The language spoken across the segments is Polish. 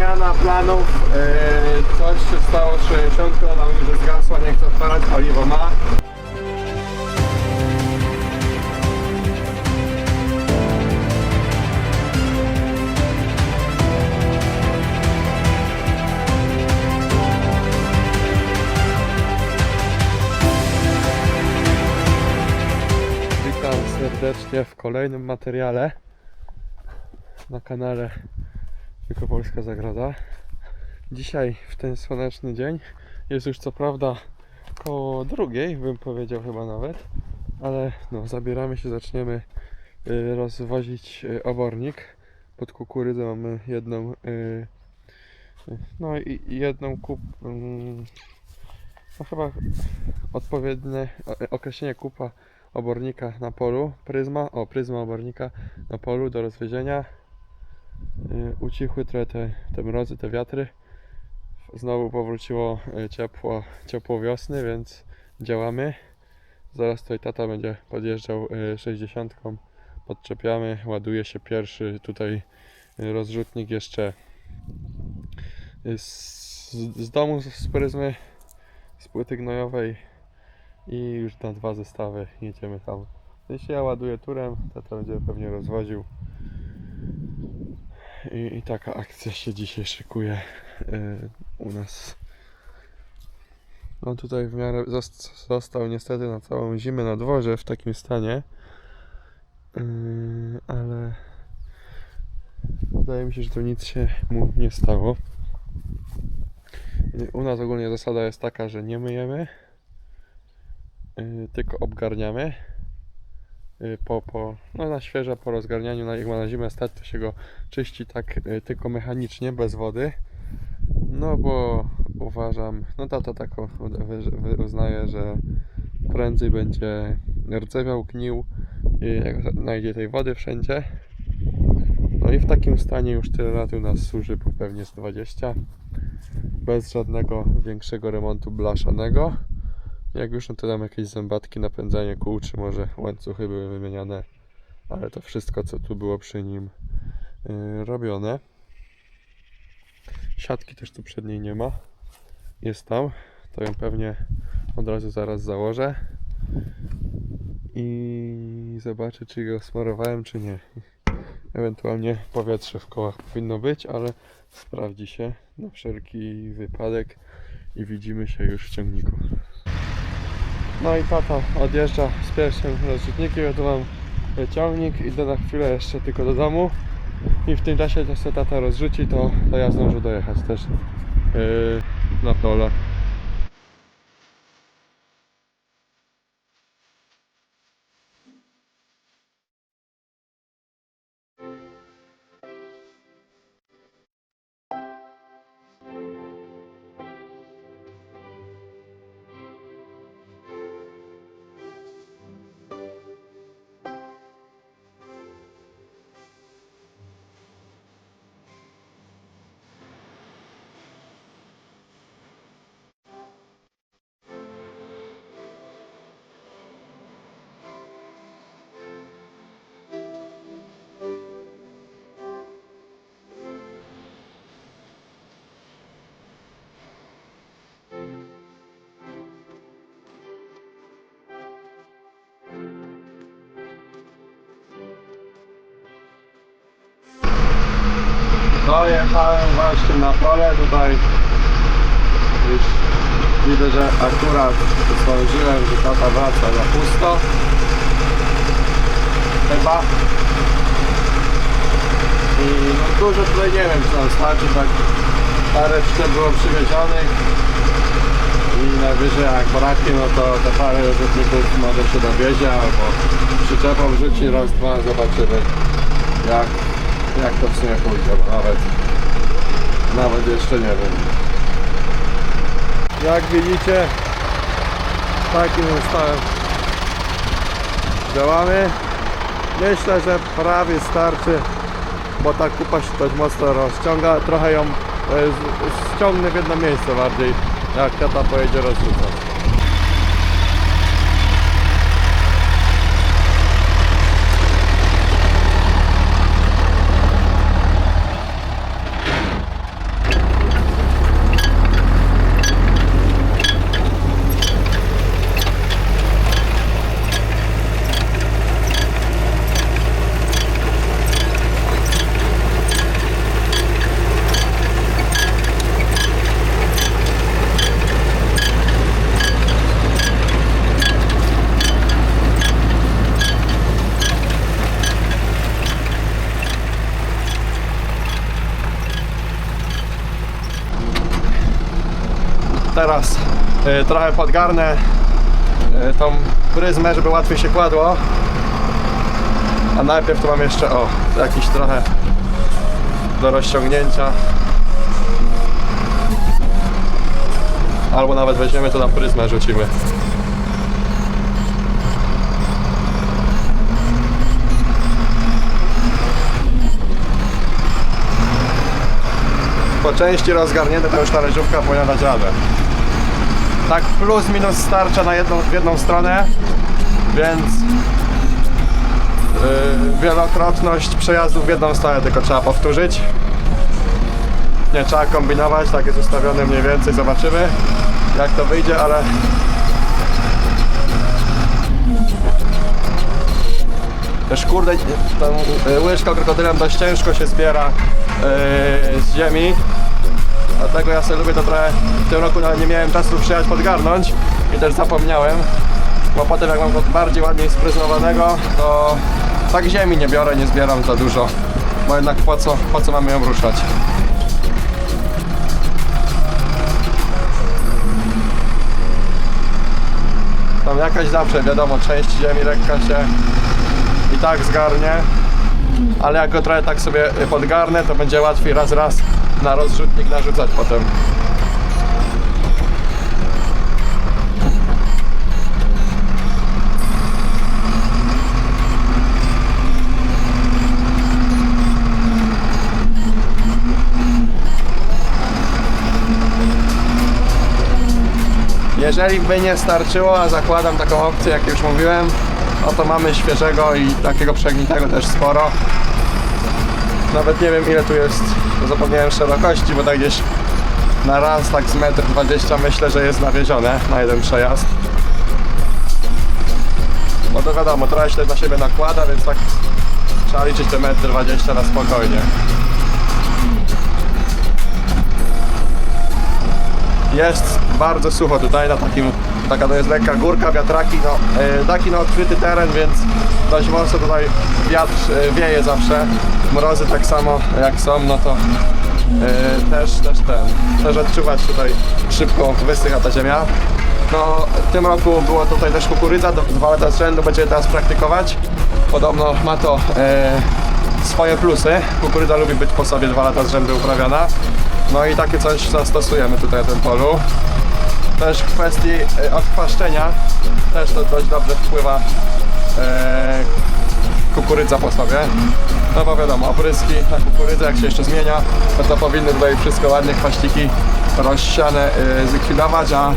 zmiana planów. Yy, coś się stało z 60, ona mówi, że zgasła, nie chce odpalać, paliwo ma. Serdecznie w kolejnym materiale na kanale Wielkopolska Zagroda. Dzisiaj w ten słoneczny dzień jest już co prawda koło drugiej, bym powiedział chyba nawet, ale no zabieramy się, zaczniemy y, rozwozić y, obornik. Pod kukurydzę mamy jedną y, no i jedną kup mm, no chyba odpowiednie określenie kupa obornika na polu, pryzma, o pryzma obornika na polu do rozwiezienia. Yy, ucichły trochę te, te mrozy, te wiatry. Znowu powróciło yy, ciepło, ciepło wiosny, więc działamy. Zaraz tutaj tata będzie podjeżdżał yy, 60. Podczepiamy, ładuje się pierwszy tutaj rozrzutnik jeszcze z, z domu z pryzmy, z płyty gnojowej i już na dwa zestawy jedziemy tam. Jeśli ja ładuję turem, tata będzie pewnie rozwoził. I, I taka akcja się dzisiaj szykuje yy, u nas. No tutaj w miarę zost- został niestety na całą zimę na dworze w takim stanie. Yy, ale wydaje mi się, że tu nic się mu nie stało. U nas ogólnie zasada jest taka, że nie myjemy, yy, tylko obgarniamy. Yy, po, po, no na świeże po rozgarnianiu, na, jak ma na zimę stać, to się go czyści tak y, tylko mechanicznie, bez wody. No bo uważam, no tata tak uznaje, że prędzej będzie rdzewiał, gnił, y, jak znajdzie tej wody wszędzie. No i w takim stanie już tyle lat u nas służy, pewnie z 20. Bez żadnego większego remontu blaszanego. Jak już no to tam jakieś zębatki, napędzanie kół, czy może łańcuchy były wymieniane. Ale to wszystko co tu było przy nim y, robione. Siatki też tu przedniej nie ma. Jest tam. To ją pewnie od razu zaraz założę. I zobaczę, czy go smarowałem, czy nie. Ewentualnie powietrze w kołach powinno być, ale sprawdzi się na wszelki wypadek i widzimy się już w ciągniku. No i tata odjeżdża z pierwszym rozrzutnikiem. Ja tu mam ciągnik, idę na chwilę jeszcze tylko do domu i w tym czasie jak się tata rozrzuci, to, to ja zdążę dojechać też yy, na pole. Dojechałem właśnie na pole, tutaj już widzę, że akurat zdążyłem, że tata wraca na pusto. Chyba. I no dużo tutaj nie wiem, czy nam starczy, tak parę jeszcze było przywiezionych. I najwyżej jak braknie, no to te parę rzutników może się dowiezie, albo przyczepą wrzuci raz, dwa, zobaczymy jak, jak to w sumie pójdzie, nawet, nawet jeszcze nie wiem. Jak widzicie, takim stałem działamy. Myślę, że prawie starczy, bo ta kupa się dość mocno rozciąga. Trochę ją e, ściągnę w jedno miejsce bardziej, jak tata pojedzie rozrzucać. Teraz y, trochę podgarnę y, tą pryzmę, żeby łatwiej się kładło. A najpierw tu mam jeszcze, o, jakiś trochę do rozciągnięcia. Albo nawet weźmiemy to na pryzmę, rzucimy. Po części rozgarnięte to już ta leżówka powinna dać radę. Tak plus minus starcza na jedną, w jedną stronę, więc yy, wielokrotność przejazdów w jedną stronę tylko trzeba powtórzyć. Nie trzeba kombinować, tak jest ustawione mniej więcej, zobaczymy jak to wyjdzie, ale też kurde, tą y, łyżką krokodylem dość ciężko się zbiera yy, z ziemi. Dlatego ja sobie lubię to trochę, w tym roku nawet nie miałem czasu przyjechać podgarnąć i też zapomniałem. Bo potem jak mam go bardziej ładniej spryzmowanego, to tak ziemi nie biorę, nie zbieram za dużo. Bo jednak po co, po co mamy ją ruszać? Tam jakaś zawsze, wiadomo, część ziemi lekka się i tak zgarnie, ale jak go trochę tak sobie podgarnę, to będzie łatwiej raz raz na rozrzutnik narzucać potem. Jeżeli by nie starczyło, a zakładam taką opcję, jak już mówiłem, no to mamy świeżego i takiego przegnitego też sporo. Nawet nie wiem ile tu jest, zapomniałem szerokości, bo tak gdzieś na raz tak z metr 20 myślę, że jest nawiezione na jeden przejazd. Bo to wiadomo, trochę się na siebie nakłada, więc tak trzeba liczyć te metry 20 na spokojnie. Jest bardzo sucho tutaj na takim, taka to jest lekka górka, wiatraki, no e, taki no odkryty teren, więc dość mocno tutaj wiatr e, wieje zawsze. Mrozy tak samo jak są, no to e, też, też ten, też odczuwać tutaj szybko wysycha ta ziemia. No w tym roku było tutaj też kukurydza, dwa lata z rzędu będziemy teraz praktykować. Podobno ma to e, swoje plusy. Kukurydza lubi być po sobie dwa lata z rzędu uprawiana. No i takie coś zastosujemy tutaj na tym polu. Też w kwestii e, odchwaszczenia też to dość dobrze wpływa e, kukurydza po sobie. No bo wiadomo, opryski na jak się jeszcze zmienia, no to powinny tutaj wszystko ładnie chwaściki rozsiane e, zlikwidować, a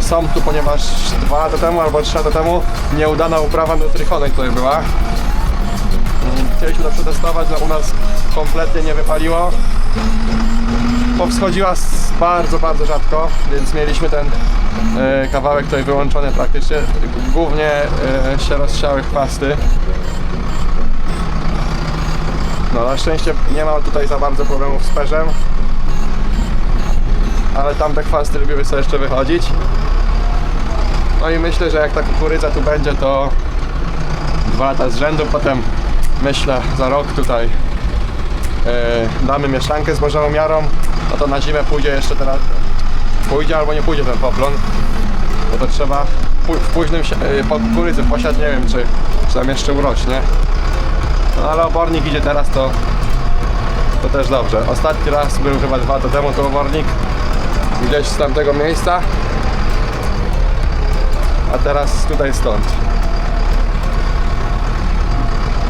są tu, ponieważ dwa lata temu albo trzy lata temu nieudana uprawa Nutrichonej tutaj była. Mm, Chcieliśmy to przetestować, no u nas kompletnie nie wypaliło powschodziła bardzo, bardzo rzadko, więc mieliśmy ten e, kawałek tutaj wyłączony praktycznie. Głównie e, się rozsiały chwasty. No na szczęście nie ma tutaj za bardzo problemów z perzem. Ale tamte chwasty lubiły sobie jeszcze wychodzić. No i myślę, że jak ta kukurydza tu będzie, to dwa lata z rzędu, potem myślę za rok tutaj e, damy mieszankę zbożową miarą, no to na zimę pójdzie jeszcze teraz, pójdzie albo nie pójdzie ten poplon, bo to trzeba w późnym e, po kukurydzy nie wiem czy, czy tam jeszcze urośnie. No ale obornik idzie teraz, to, to też dobrze. Ostatni raz był chyba dwa lata temu to obornik gdzieś z tamtego miejsca, a teraz tutaj stąd.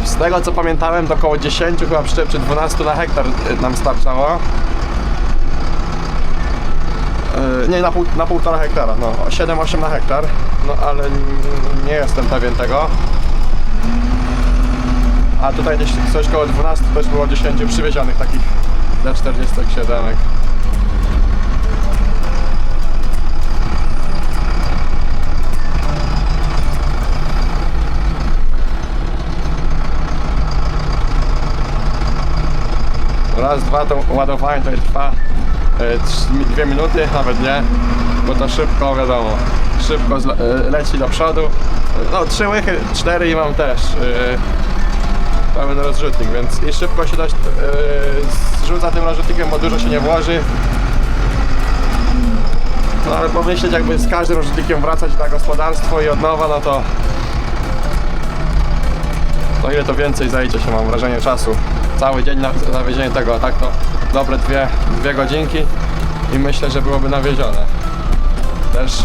Z tego co pamiętałem, to około 10 chyba czy 12 na hektar y, nam starczało. Yy, Nie, na, pół, na półtora hektara, no 7-8 na hektar, no ale nie jestem pewien tego. A tutaj gdzieś coś koło 12 też było 10 przywiezionych takich D47. Raz, dwa to ładowanie to trwa 2 minuty, nawet nie, bo to szybko, wiadomo, szybko e, leci do przodu. No, trzy łychy, cztery i mam też e, pełen rozrzutnik, więc i szybko się dość e, zrzuca tym rozrzutnikiem, bo dużo się nie włoży. No ale pomyśleć jakby z każdym użytnikiem wracać na gospodarstwo i od nowa, no to to ile to więcej zajdzie się mam wrażenie czasu. Cały dzień na nawiezienie tego, a tak to dobre dwie, dwie godzinki i myślę, że byłoby nawiezione. Też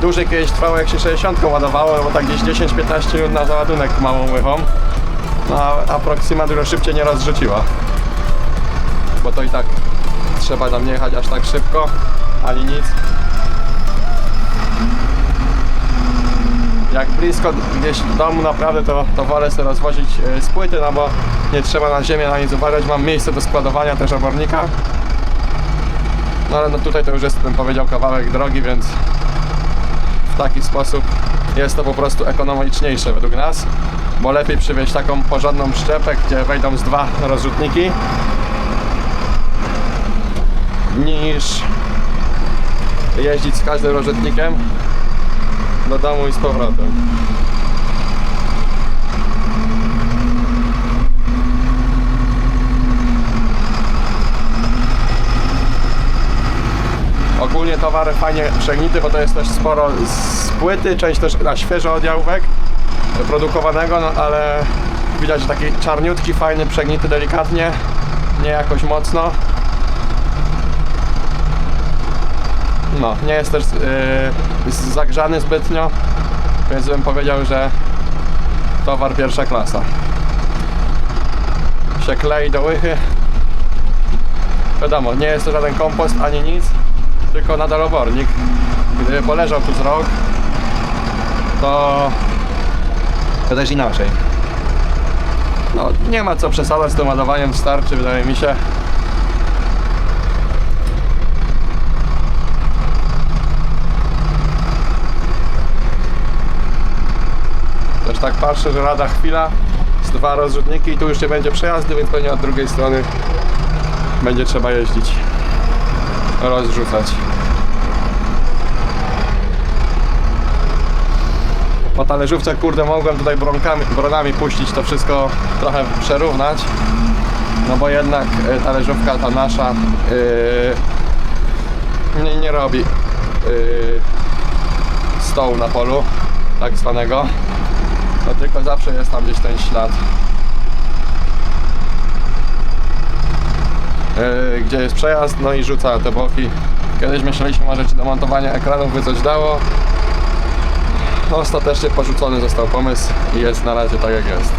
dłużej kiedyś trwało jak się 60 ładowało, bo tak gdzieś 10-15 minut na załadunek małą łychą. No a Aproxima dużo szybciej nie rozrzuciła. Bo to i tak trzeba tam jechać aż tak szybko, ani nic. Jak blisko gdzieś do domu naprawdę to, to wolę sobie rozwozić e, z płyty, no bo nie trzeba na ziemię na nic uważać, mam miejsce do składowania też obornika. No ale no tutaj to już jest, bym powiedział, kawałek drogi, więc w taki sposób jest to po prostu ekonomiczniejsze według nas, bo lepiej przywieźć taką porządną szczepę, gdzie wejdą z dwa rozrzutniki niż jeździć z każdym rozrzutnikiem do domu i z powrotem. Ogólnie towar fajnie przegnity, bo to jest też sporo z płyty, część też na świeżo od jałówek produkowanego, no ale widać, taki czarniutki, fajny, przegnity delikatnie, nie jakoś mocno. No, nie jest też yy, zagrzany zbytnio, więc bym powiedział, że towar pierwsza klasa. Się klei do łychy. Wiadomo, nie jest to żaden kompost ani nic, tylko nadal obornik. Gdyby poleżał tu z rok, to to też inaczej. No, nie ma co przesadzać z tym ładowaniem, starczy, wydaje mi się. Też tak patrzę, że lada chwila, z dwa rozrzutniki i tu już nie będzie przejazdu, więc pewnie od drugiej strony będzie trzeba jeździć, rozrzucać. Po talerzówce, kurde, mogłem tutaj bronkami, bronami puścić to wszystko trochę przerównać. No bo jednak y, talerzówka ta nasza yy, nie, nie robi yy, stołu na polu, tak zwanego. No tylko zawsze jest tam gdzieś ten ślad. Gdzie jest przejazd, no i rzuca te boki. Kiedyś myśleliśmy może czy do montowania ekranów by coś dało. No, ostatecznie porzucony został pomysł i jest na razie tak jak jest.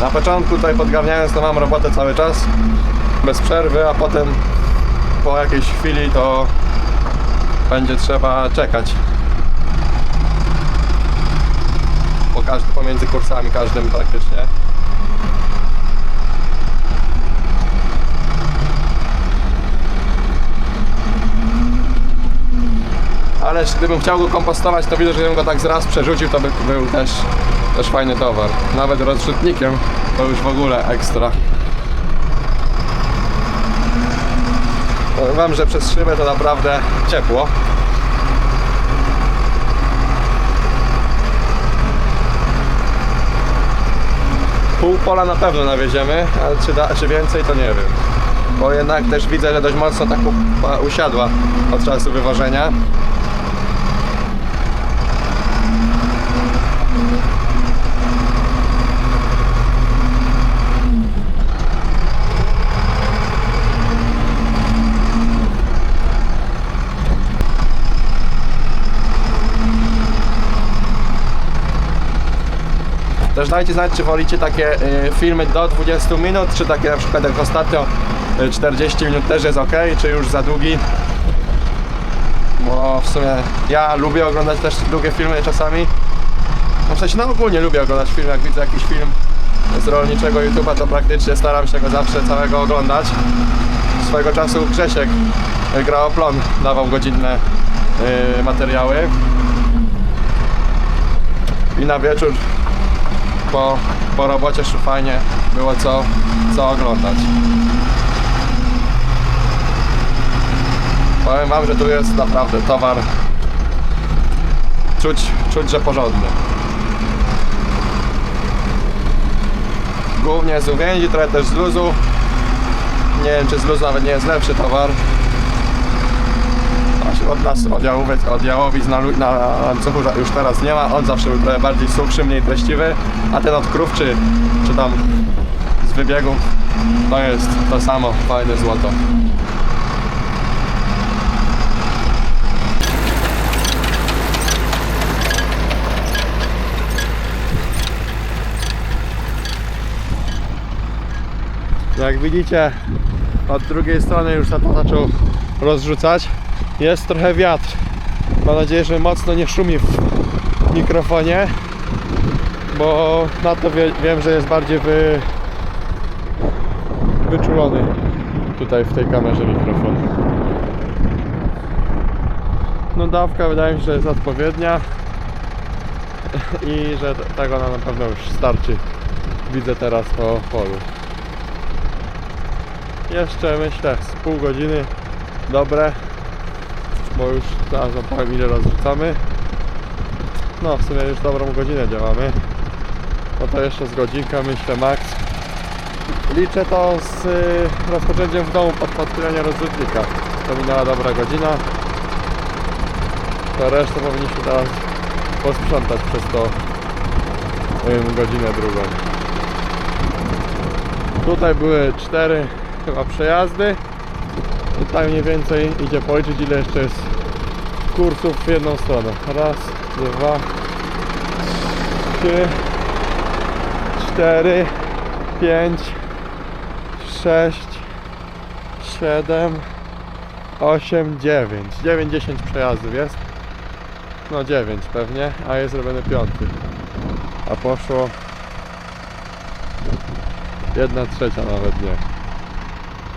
Na początku tutaj podgarniając to mam robotę cały czas bez przerwy, a potem po jakiejś chwili to będzie trzeba czekać. Każdy, pomiędzy kursami każdym praktycznie. Ale gdybym chciał go kompostować, to widzę, że gdybym go tak z raz przerzucił, to by był też, też fajny towar. Nawet rozrzutnikiem to już w ogóle ekstra. Wam, że przez szybę to naprawdę ciepło. Pół pola na pewno nawieziemy, ale czy, da, czy więcej to nie wiem. Bo jednak też widzę, że dość mocno tak u- usiadła od czasu wywożenia. Też dajcie znać, czy wolicie takie y, filmy do 20 minut, czy takie na przykład jak ostatnio y, 40 minut też jest ok, czy już za długi. Bo w sumie ja lubię oglądać też długie filmy czasami. No w sensie no ogólnie lubię oglądać film, jak widzę jakiś film z rolniczego YouTube'a, to praktycznie staram się go zawsze całego oglądać. Swojego czasu Grzesiek y, grał plon, dawał godzinne y, materiały. I na wieczór po, po robocie sz- fajnie było co, co oglądać. Powiem wam, że tu jest naprawdę towar czuć, czuć, że porządny. Głównie z uwięzi, trochę też z luzu. nie wiem czy z luzu nawet nie jest lepszy towar. Od nas, od jałówek, od jałowic na, lu- na łańcuchu już teraz nie ma. On zawsze był trochę bardziej suchszy, mniej treściwy, a ten od krów czy, tam z wybiegów to jest to samo, fajne złoto. Jak widzicie, od drugiej strony już to zaczął rozrzucać. Jest trochę wiatr. Mam nadzieję, że mocno nie szumi w mikrofonie, bo na to wie, wiem, że jest bardziej wy, wyczulony tutaj w tej kamerze mikrofon. No dawka wydaje mi się, że jest odpowiednia i że tego nam na pewno już starczy. Widzę teraz po polu. Jeszcze myślę z pół godziny dobre, bo już zaraz wam powiem ile rozrzucamy. No w sumie już dobrą godzinę działamy. No to jeszcze z godzinka myślę max. Liczę to z y, rozpoczęciem w domu pod podpinania rozrzutnika. To minęła dobra godzina. To resztę powinniśmy teraz posprzątać przez to godzinę drugą. Tutaj były cztery chyba przejazdy. Tak mniej więcej idzie policzyć ile jeszcze jest kursów w jedną stronę. Raz, dwa, trzy, cztery, pięć, sześć, siedem, osiem, dziewięć. Dziewięć, dziesięć przejazdów jest. No dziewięć pewnie, a jest zrobiony piąty. A poszło jedna trzecia nawet nie.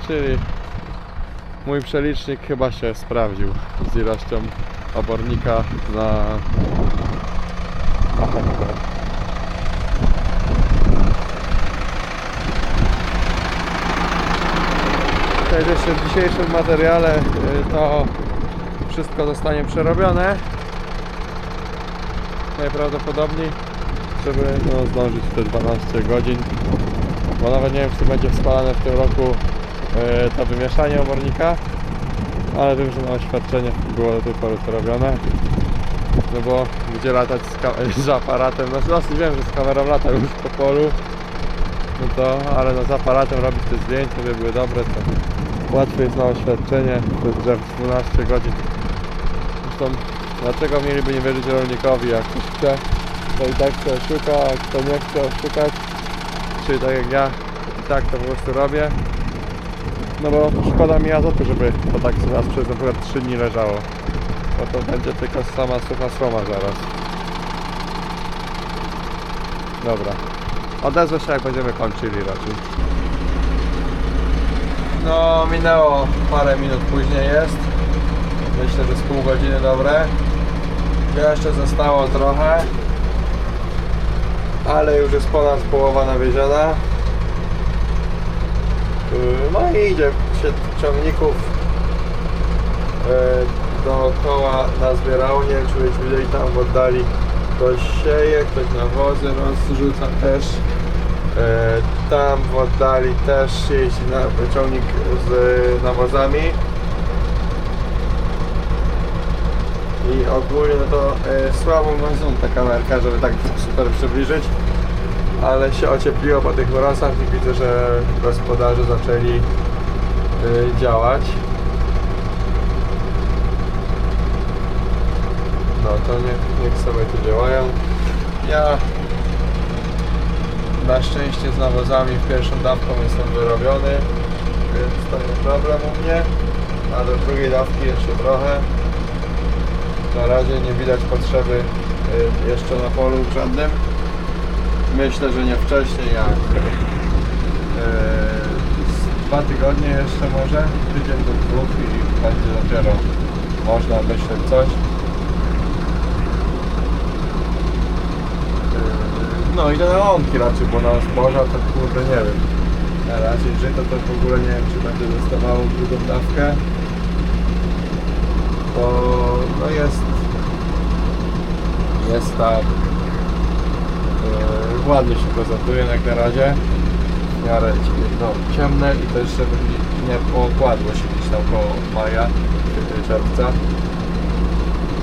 Czyli mój przelicznik chyba się sprawdził z ilością obornika na jeszcze w dzisiejszym materiale y, to wszystko zostanie przerobione. Najprawdopodobniej żeby no, zdążyć te 12 godzin bo nawet nie wiem czy będzie wspalane w tym roku to wymieszanie obornika. Ale wiem, że na oświadczenie było do tej pory to robione. No bo gdzie latać z, z aparatem? No dosyć wiem, że z kamerą lata już po polu. No to, ale no z aparatem robić te zdjęcia, żeby były dobre to łatwiej jest na oświadczenie. To jest drzew 12 godzin. Zresztą dlaczego mieliby nie wierzyć rolnikowi? Jak ktoś chce to i tak się oszuka, a kto nie chce oszukać czyli tak jak ja i tak to po prostu robię no bo szkoda mi azotu, żeby to tak u nas przez przykład 3 dni leżało. Bo to będzie tylko sama sucha słoma zaraz. Dobra. Odezwę się jak będziemy kończyli raczej. No minęło parę minut później jest. Myślę, że z pół godziny dobre. Jeszcze zostało trochę. Ale już jest ponad połowa nawieziona. Yy, No i idzie się ciągników yy, dookoła nazbierało. Nie wiem, czy byście widzieli tam w oddali ktoś sieje, ktoś nawozy rozrzuca też. Yy, Tam w oddali też jeździ na, ciągnik z nawozami. I ogólnie to słabo ma zoom ta kamerka, żeby tak super przybliżyć. Ale się ociepliło po tych mrozach i widzę, że gospodarze zaczęli e, działać. No to niech, niech sobie tu działają. Ja na szczęście z nawozami pierwszą dawką jestem wyrobiony, więc to nie problem u mnie. A do drugiej dawki jeszcze trochę. Na razie nie widać potrzeby y, jeszcze na polu żadnym. Myślę, że nie wcześniej jak z dwa tygodnie jeszcze może, tydzień do dwóch i będzie dopiero można myśleć coś. Y, No i te neonki raczej, bo na zboża to kurde nie wiem. Na razie żyto to w ogóle nie wiem czy będzie dostawało drugą dawkę. Bo no jest jest tak ładnie się prezentuje jak na razie. W miarę no, ciemne i też żeby nie pokładło się gdzieś tam koło maja, czerwca.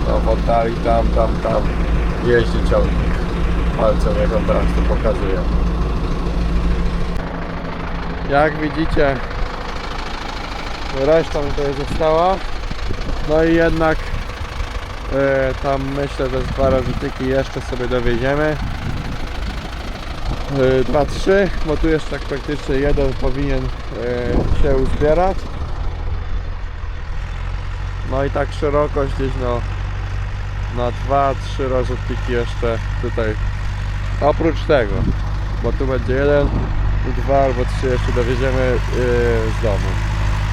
No w oddali tam, tam, tam jeździ ciągnik. Palcem jak on teraz to pokazuje. Jak widzicie reszta tutaj została. No i jednak e, tam myślę, że z dwa razy jeszcze sobie dowieziemy. E, 2, 3, bo tu jeszcze tak praktycznie jeden powinien e, się uzbierać. No i tak szerokość gdzieś no na 2-3 rozrzutniki jeszcze tutaj oprócz tego, bo tu będzie jeden, dwa albo trzy jeszcze dowieziemy e, z domu.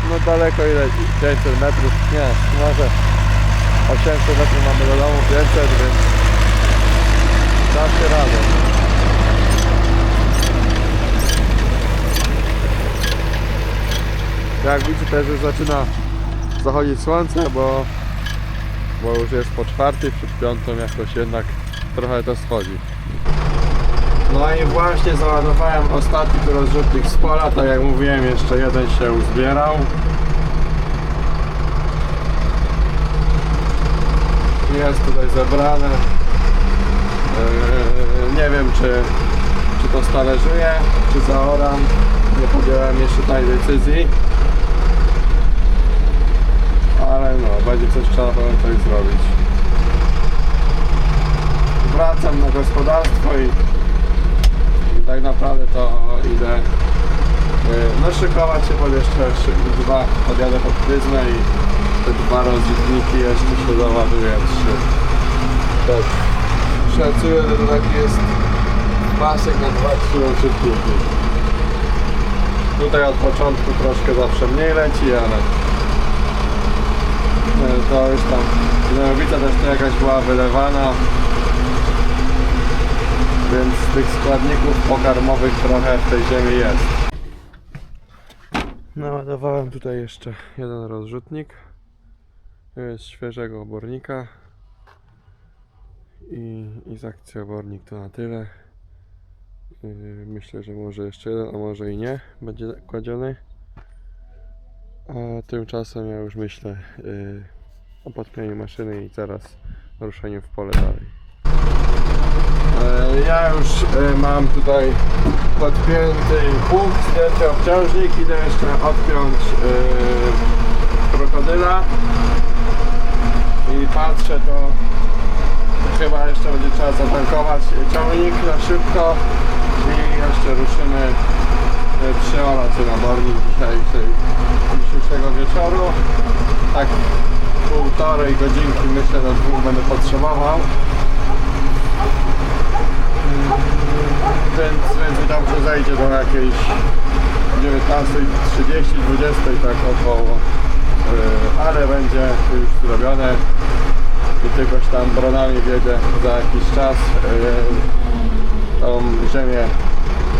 No daleko ile? 500 metrów? Nie, może 800 metrów mamy do domu, 500, więc da się radę. Jak widzicie też już zaczyna zachodzić słońce, bo, bo już jest po czwartej, przed piątą jakoś jednak trochę to schodzi. No i właśnie załadowałem ostatni rozrzutnik z pola, tak jak mówiłem jeszcze jeden się uzbierał. Jest tutaj zebrane. Yy, nie wiem czy, czy to stależuje, czy zaoram. Nie podjąłem jeszcze tej decyzji. Ale no, będzie coś trzeba pewnie coś zrobić. Wracam na gospodarstwo i i tak naprawdę to idę yy, no szykować się pod jeszcze dwa, podjadę pod pryzmę i te dwa rozrzutniki jeszcze się doładuję trzy. Tak. Szacuję, że to taki jest pasek na dwa, trzy rozrzutniki. Tutaj od początku troszkę zawsze mniej leci, ale to już tam Gnojowica też to jakaś była wylewana więc tych składników pokarmowych trochę w tej ziemi jest. Naładowałem tutaj jeszcze jeden rozrzutnik. Jest świeżego obornika. I, i z akcji obornik to na tyle. Yy, Myślę, że może jeszcze jeden, a może i nie będzie kładziony. A tymczasem ja już myślę yy, o podpięciu maszyny i zaraz ruszeniu w pole dalej. E, Ja już e, mam tutaj podpięty pług, zdjęty obciążnik, idę jeszcze odpiąć e, krokodyla i patrzę to chyba jeszcze będzie trzeba zatankować ciągnik na szybko i jeszcze ruszymy e, przeorać ten nabornik dzisiaj, dzisiejszego wieczoru tak półtorej godzinki myślę na dwóch będę potrzebował więc, więc się zejdzie do jakiejś 19.30, 20 tak około. Yy, ale będzie już zrobione i tylko się tam bronami wiedzie za jakiś czas yy, tą ziemię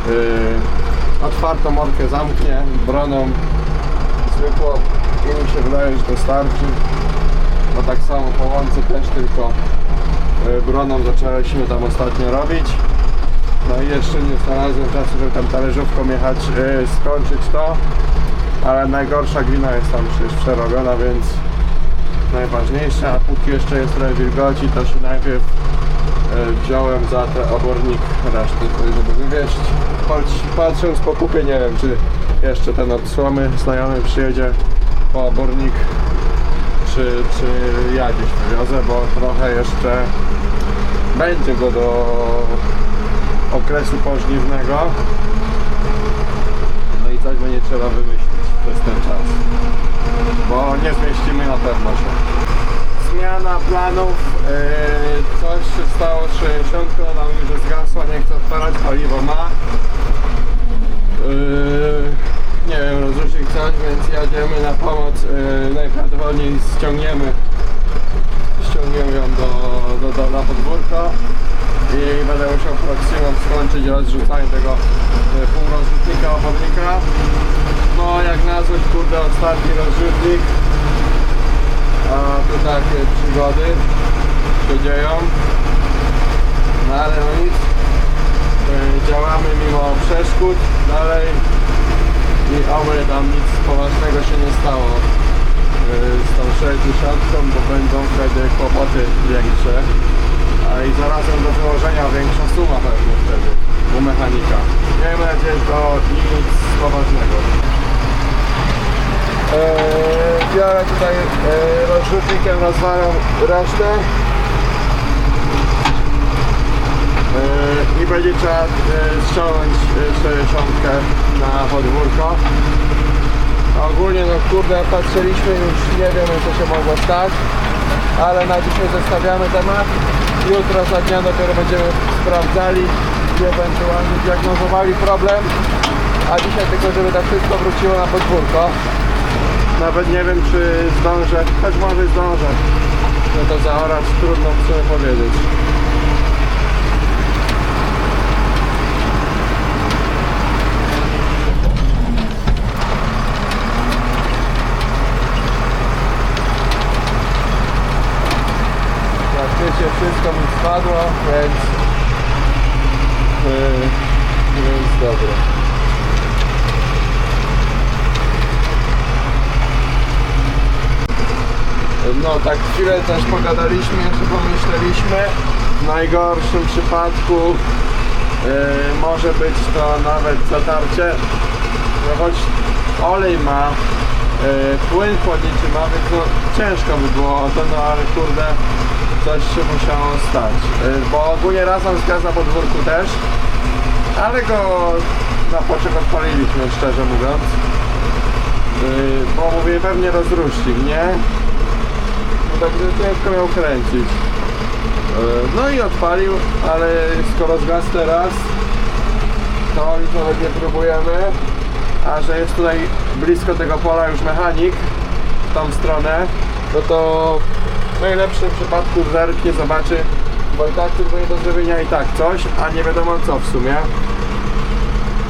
yy, otwartą morkę zamknie broną zwykłą i mi się wydaje, że to starczy bo tak samo po łące też tylko yy, broną zaczęliśmy tam ostatnio robić no i jeszcze nie znalazłem czasu, żeby tam talerzówką jechać, yy, skończyć to. Ale najgorsza glina jest tam przecież przerobiona, więc najważniejsze, a póki jeszcze jest trochę wilgoci, to się najpierw yy, wziąłem za ten obornik reszty, tutaj, żeby wywieźć. Patrząc po kupie, nie wiem, czy jeszcze ten od słomy znajomy przyjedzie po obornik, czy, czy ja gdzieś wywiozę, bo trochę jeszcze będzie go do okresu pożniwnego. No i coś będzie trzeba wymyślić przez ten czas. Bo nie zmieścimy na pewno się. Zmiana planów. Yy, coś się stało z 60, ona mówi, że zgasła, nie chce odpalać, paliwo ma. Yy, nie wiem, rozrusznik coś, więc jedziemy na pomoc. Yy, najprawdopodobniej ściągniemy ściągniemy ją do, do, do, na podwórko i będę musiał Proximą skończyć rozrzucanie tego e, półrozrzutnika. No jak na złość, kurde, ostatni rozrzutnik. A tu takie przygody się dzieją. No ale no nic. E, Działamy mimo przeszkód dalej. oby tam nic poważnego się nie stało yy, z tą 60, bo będą wtedy kłopoty większe. A i zarazem do wyłożenia większa suma pewnie wtedy u mechanika. Miejmy nadzieję, że to nic poważnego. Biorę tutaj eee, rozrzutnikiem, rozwalam resztę. I będzie trzeba ściągnąć eee, 60 na podwórko. Ogólnie no kurde patrzyliśmy już nie wiemy co się mogło stać ale na dzisiaj zostawiamy temat. Jutro za dnia dopiero będziemy sprawdzali i ewentualnie diagnozowali problem. A dzisiaj tylko żeby tak wszystko wróciło na podwórko. Nawet nie wiem czy zdążę choć może zdążę. No to zaorać trudno w sumie powiedzieć praktycznie wszystko mi spadło, więc yy, więc dobre. No tak chwilę też pogadaliśmy, jeszcze pomyśleliśmy. W najgorszym przypadku yy, może być to nawet zatarcie. No choć olej ma, yy, płyn chłodniczy ma, więc no ciężko by było o to, no ale kurde coś się musiało stać. Yy, Bo ogólnie razem z gaz na podwórku też, ale go na poczek odpaliliśmy szczerze mówiąc. Yy, Bo mówię pewnie rozrusznik, nie? No także ciężko miał kręcić. Yy, No i odpalił, ale skoro zgasł teraz, to już nawet nie próbujemy. A że jest tutaj blisko tego pola już mechanik w tą stronę, no to w najlepszym przypadku zerknie, zobaczy, bo i tak tylko nie do zrobienia i tak coś, a nie wiadomo co w sumie.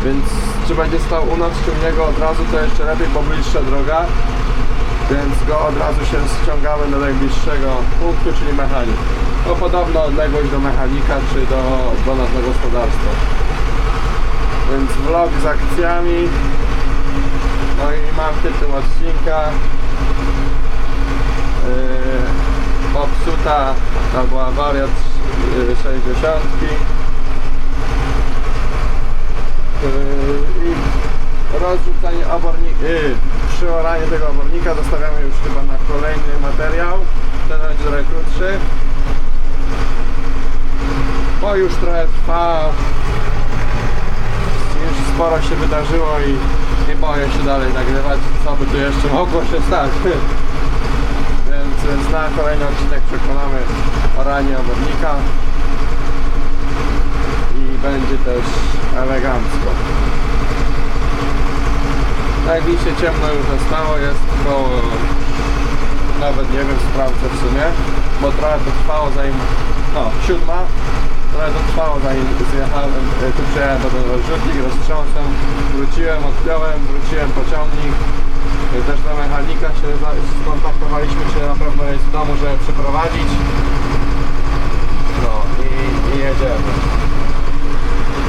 Więc czy będzie stał u nas, czy u niego od razu, to jeszcze lepiej, bo bliższa droga. Więc go od razu się ściągamy do najbliższego punktu, czyli mechanik. To podobna odległość do mechanika, czy do, do nas na gospodarstwo. Więc vlog z akcjami. No i mam tytuł odcinka. Yy, popsuta albo awaria yy, 60. Yy, I rozrzucanie obornika, yy, przyoranie tego obornika zostawiamy już chyba na kolejny materiał. Ten będzie trochę krótszy. Bo już trochę trwa. Już sporo się wydarzyło i nie boję się dalej nagrywać, co by tu jeszcze mogło się stać. Więc, na kolejny odcinek przekonamy o ranie obornika i będzie też elegancko. Najbliższe ciemno już zostało, jest koło, nawet nie wiem, sprawdzę w sumie, bo trochę to trwało zanim, no, siódma, trochę to trwało zanim zjechałem, e, tu przyjechałem do rozrzutnik, roztrząsłem, wróciłem, odpiąłem, wróciłem pociągnik, też na mechanika się skontaktowaliśmy się na pewno jest w domu, żeby przeprowadzić, no i, i jedziemy.